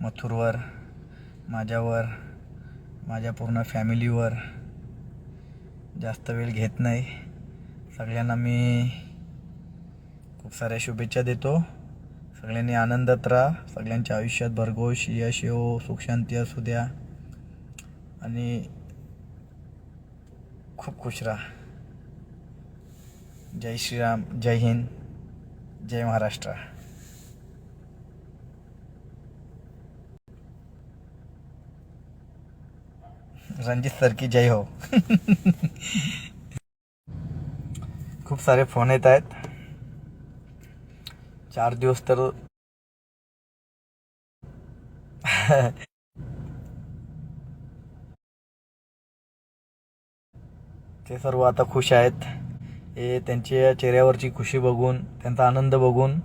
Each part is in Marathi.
मथुरवर माझ्यावर माझ्या पूर्ण फॅमिलीवर जास्त वेळ घेत नाही. सगळ्यांना मी खूप साऱ्या शुभेच्छा देतो. सगळ्यांनी आनंदात राहा. सगळ्यांच्या आयुष्यात भरघोष यश येऊ सुखशांती असू द्या. आणि खूप खुश राहा. जय श्रीराम जय हिंद जय महाराष्ट्र. रणजित सर की जय हो. खूप सारे फोन येत आहेत. चार दिवस तर ते सर्व आता खुश आहेत. हे त्यांच्या चेहऱ्यावरची खुशी बघून त्यांचा आनंद बघून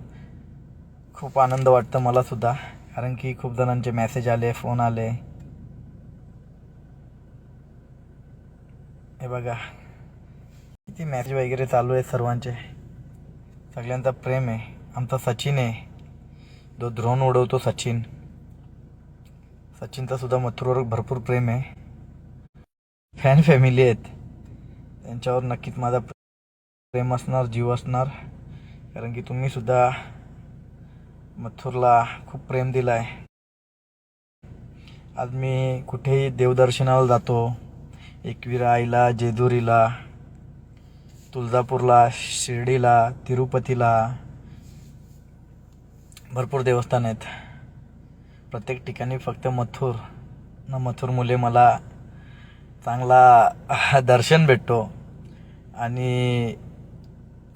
खूप आनंद वाटतं मला सुद्धा. कारण की खूप जणांचे मेसेज आले फोन आले. हे बघा. किती मॅच वगैरे चालू आहे सर्वांचे. सगळ्यांचा प्रेम आहे. आमचा सचिन आहे. जो ड्रोन उडवतो सचिन. सचिनचा सुद्धा मथुरवर भरपूर प्रेम आहे. फॅन फॅमिली आहेत. त्यांच्यावर नक्कीच माझा प्रेम असणार जीव असणार. कारण की तुम्ही सुद्धा मथुरला खूप प्रेम दिला आहे आज मी कुठेही देवदर्शनाला जातो एकविरा आईला जेजुरीला तुळजापूरला शिर्डीला तिरुपतीला. भरपूर देवस्थान आहेत. प्रत्येक ठिकाणी फक्त मथुर. न मथुर मुले मला चांगला दर्शन भेटतो आणि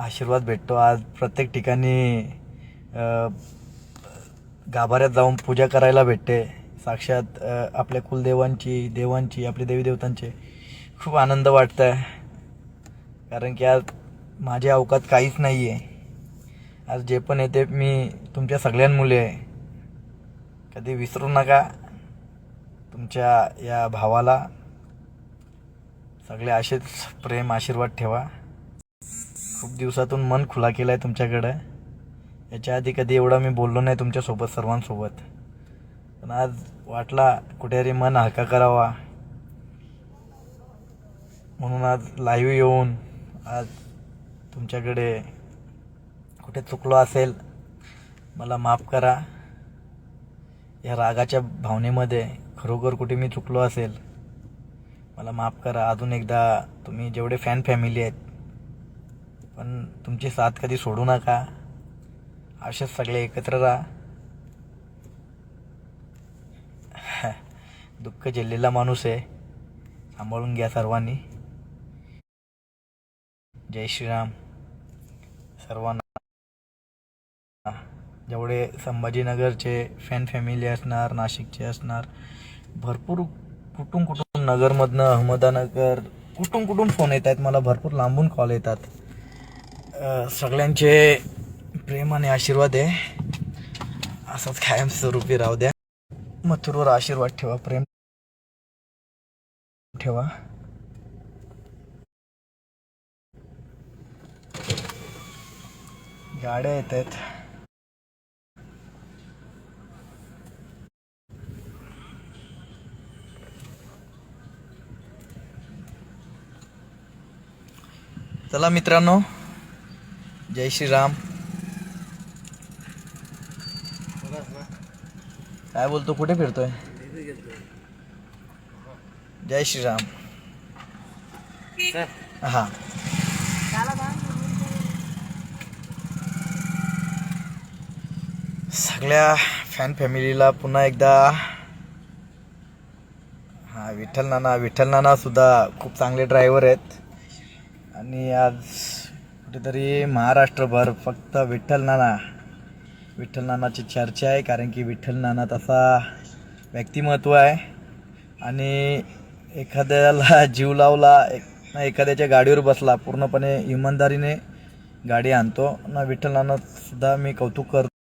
आशीर्वाद भेटतो. आज प्रत्येक ठिकाणी गाभाऱ्यात जाऊन पूजा करायला भेटते. साक्षात आपल्या कुलदेवांची देवांची आपल्या देवी देवतांचे खूप आनंद वाटत आहे कारण की आज माझ्या अवकात काहीच नाही आहे आज जे पण येते मी तुमच्या सगळ्यांमुळे आहे. कधी विसरू नका तुमच्या या भावाला. सगळे असेच प्रेम आशीर्वाद ठेवा. खूप दिवसातून मन खुला केलं आहे तुमच्याकडं. याच्या आधी कधी एवढा मी बोललो नाही तुमच्यासोबत सर्वांसोबत. पण आज वाटला कुठेतरी मन हलका करावा. म्हणून आज लाईव्ह येऊन आज तुमच्याकडे कुठे चुकलो असेल मला माफ करा. या रागाच्या भावनेमध्ये खरोखर कुठे मी चुकलो असेल मला माफ करा. अजून एकदा तुम्ही जेवढे फॅन फॅमिली आहेत पण तुमची साथ कधी सोडू नका. असेच सगळे एकत्र राहा. दुःख झेललेला माणूस आहे. सांभाळून घ्या सर्वांनी. जय श्रीराम. सर्वांना जेवढे संभाजीनगरचे फॅन फॅमिली असणार नाशिकचे असणार भरपूर कुठून कुठून नगरमधनं अहमदानगर कुठून कुठून फोन येत आहेत मला भरपूर लांबून कॉल येतात. सगळ्यांचे प्रेम आणि आशीर्वाद आहे. असंच कायमस्वरूपी राहू द्या. मथुरवर आशीर्वाद ठेवा प्रेम ठेवा. गाड्या येत आहेत चला मित्रांनो जय श्रीराम. काय बोलतो कुठे फिरतोय? जय श्रीराम. हा. सगळ्या फॅन फॅमिलीला पुन्हा एकदा हा विठ्ठल नाना विठ्ठल नाना सुद्धा खूप चांगले ड्रायव्हर आहेत. आणि आज कुठेतरी महाराष्ट्रभर फक्त विठ्ठल नाना विठ्ठल नानाची चर्चा आहे कारण की विठ्ठल नाना तसा व्यक्तिमत्व आहे. आणि एखाद्याला जीव लावला एक- ना एखाद्याच्या गाडीवर बसला पूर्णपणे इमानदारीने गाडी आणतो. ना विठ्ठल नानासुद्धा मी कौतुक करतो.